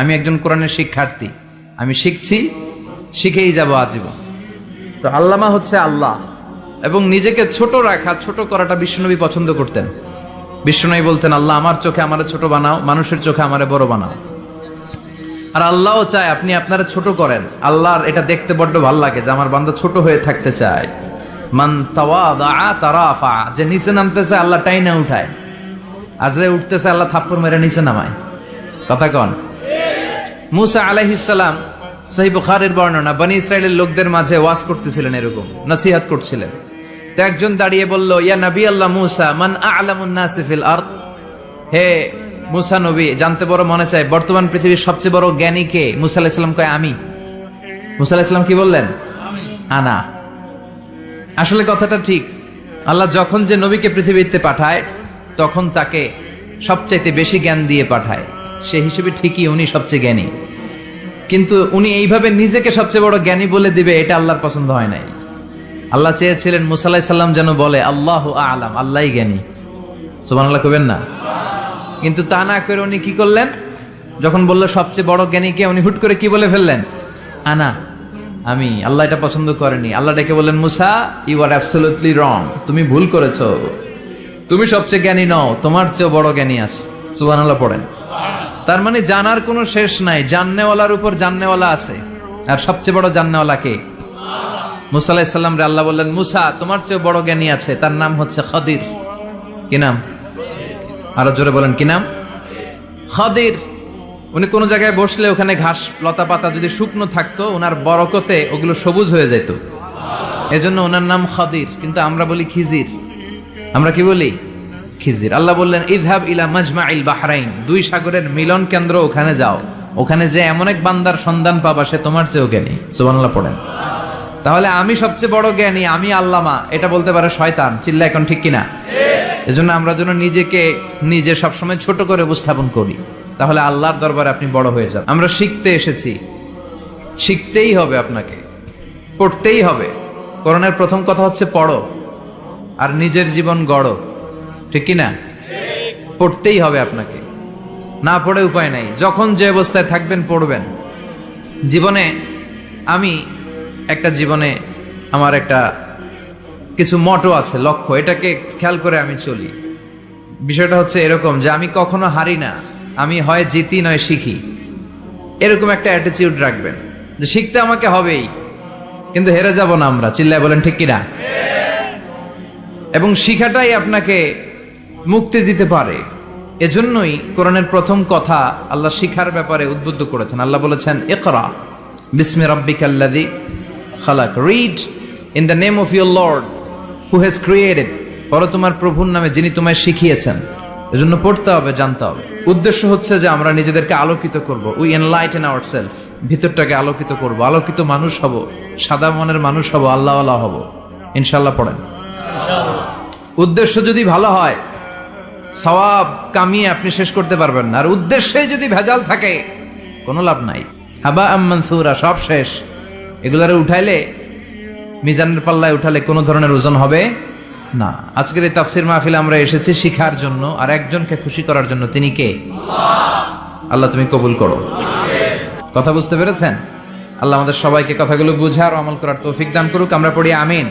আমি একজন কোরআনের শিক্ষার্থী। আমি শিখছি, শিখেই যাব আজীবন। তো আল্লামা হচ্ছে আল্লাহ এবং নিজেকে ছোট রাখা, ছোট করাটা বিশ্বনবী পছন্দ করতেন। বিশ্বনবী বলতেন, আল্লাহ, আমার চোখে আমারে ছোট বানাও, মানুষের চোখে আমারে বড় বানাও। আর আল্লাহও চায়, আপনি আপনারা ছোট করেন। আল্লাহর এটা দেখতে বড্ড ভালো লাগে যে আমার বান্দা ছোট হয়ে থাকতে চায়। মান তারাফা, যে নিচে নামতেছে, আল্লাহ টাইনা উঠায়। আর যে উঠতেছে, আল্লাহ থাপ্পড় মেরে নিচে নামায়। কথা কন। মুসা আলাইহিসসালাম সহি বুখারের বর্ণনা বনি ইসরায়েলের লোকদের মাঝে ওয়াজ করতেছিলেন এরকম নসিহাত করছিলেন। তো একজন দাঁড়িয়ে বলল ইয়া নবী আল্লাহ মুসা মান আলামুন নাসিফিল আরদ? হে মুসা নবী জানতে বড় মনে চায় বর্তমান পৃথিবীর সবচেয়ে বড় জ্ঞানী কে? মুসা আলাইহিস সালাম কয় আমি। মুসা আলাইহিস সালাম কি বললেন? আনা। আসলে কথাটা ঠিক। আল্লাহ যখন যে নবীকে পৃথিবীতে পাঠায় তখন তাকে সবচাইতে বেশি জ্ঞান দিয়ে পাঠায়। সে হিসেবে ঠিকই উনি সবচেয়ে জ্ঞানী। কিন্তু উনি এইভাবে নিজেকে সবচেয়ে বড় জ্ঞানী বলে দিবে, এটা আল্লাহর পছন্দ হয় নাই। আল্লাহ চেয়েছিলেন মুসাল্লাহ সাল্লাম যেন বলে, আল্লাহ আলাম, আল্লাহই জ্ঞানী। সুবান আল্লাহ কবেন না। কিন্তু তা না করে উনি কি করলেন? যখন বলল, সবচেয়ে বড় জ্ঞানীকে উনি হুট করে কি বলে ফেললেন? আনা, আমি আল্লাহ এটা পছন্দ করেনি। আল্লাহ ডেকে বললেন, মুসা ইউ আর অ্যাবসলিউটলি রং তুমি ভুল করেছ। তুমি সবচেয়ে জ্ঞানী নও, তোমার চেয়েও বড় জ্ঞানী আস। সুবান আল্লাহ পড়েন। তার মানে জানার কোনো শেষ নাই। জাননেওয়ালার উপর জাননেওয়ালা আছে। আর সবচেয়ে বড় জাননেওয়ালা কে? মুসা রে আল্লাহ বললেন, মুসা, তোমার চেয়ে বড় জ্ঞানী আছে। তার নাম হচ্ছে খদির। কি নাম? আরও জোরে বলেন, কি নাম? খদির। উনি কোনো জায়গায় বসলে ওখানে ঘাস, লতা পাতা যদি শুকনো থাকতো, ওনার বরকতে ওগুলো সবুজ হয়ে যেত এজন্য ওনার নাম খদির। কিন্তু আমরা বলি খিজির। আমরা কি বলি? খিজির। আল্লাহ বললেন, ইদহাব ইলা মাজমা ইল বাহরাইন, দুই সাগরের মিলন কেন্দ্র ওখানে যাও। ওখানে যে এমন এক বান্দার সন্ধান পাবা, সে তোমার চেয়েও জ্ঞানী। সুবহানাল্লাহ পড়েন। তাহলে আমি সবচেয়ে বড় জ্ঞানী, আমি আল্লামা, এটা বলতে পারে শয়তান। চিল্লা এখন ঠিক কিনা? এজন্য আমরা যেন নিজেকে নিজে সবসময় ছোট করে উপস্থাপন করি। তাহলে আল্লাহর দরবারে আপনি বড় হয়ে যান আমরা শিখতে এসেছি। শিখতেই হবে আপনাকে। পড়তেই হবে। করোনার প্রথম কথা হচ্ছে পড়ো, আর নিজের জীবন গড়ো। ঠিক কি না পড়তেই হবে আপনাকে। না পড়ে উপায় নাই। যখন যে অবস্থায় থাকবেন, পড়বেন। জীবনে আমি একটা জীবনে আমার একটা কিছু মটো আছে, লক্ষ্য। এটাকে খেয়াল করে আমি চলি। বিষয়টা হচ্ছে এরকম যে আমি কখনো হারি না। আমি হয় জিতি, নয় শিখি। এরকম একটা অ্যাটিটিউড রাখবেন যে শিখতে আমাকে হবেই, কিন্তু হেরে যাব না আমরা। চিল্লায় বলেন, ঠিক কিনা? এবং শিখাটাই আপনাকে মুক্তি দিতে পারে। এজন্যই কোরআনের প্রথম কথা আল্লাহ শিখার ব্যাপারে উদ্বুদ্ধ করেছেন। আল্লাহ বলেছেন, ইকরা বিসমি রাব্বিকাল্লাযী খালাক। Read in the name of your Lord who has created পরে তোমার প্রভুর নামে যিনি তোমায় শিখিয়েছেন। এজন্য পড়তে হবে, জানতে হবে। উদ্দেশ্য হচ্ছে যে আমরা নিজেদেরকে আলোকিত করব। উই এনলাইটেন আওয়ার সেলফ ভিতরটাকে আলোকিত করব। আলোকিত মানুষ হব, সাদা মনের মানুষ হব আল্লাহ হব। ইনশাল্লাহ পড়েন। উদ্দেশ্য যদি ভালো হয় সওয়াব কামিয়ে আপনি শেষ করতে পারবেন না। আর উদ্দেশ্যে যদি ভেজাল থাকে, কোনো লাভ নাই। হাবা আম্মানসুরা সব শেষ। এগুলারে উঠাইলে, মিজানের পাল্লায় উঠালে কোনো ধরনের ওজন হবে না। আজকের এই তাফসির মাহফিলে আমরা এসেছি শিখার জন্য, আর একজনকে খুশি করার জন্য। তিনি কে? আল্লাহ তুমি কবুল করো। কথা বুঝতে পেরেছেন? আল্লাহ আমাদের সবাইকে কথাগুলো বুঝার আমল করার তৌফিক দান করুক। আমরা পড়ি আমিন।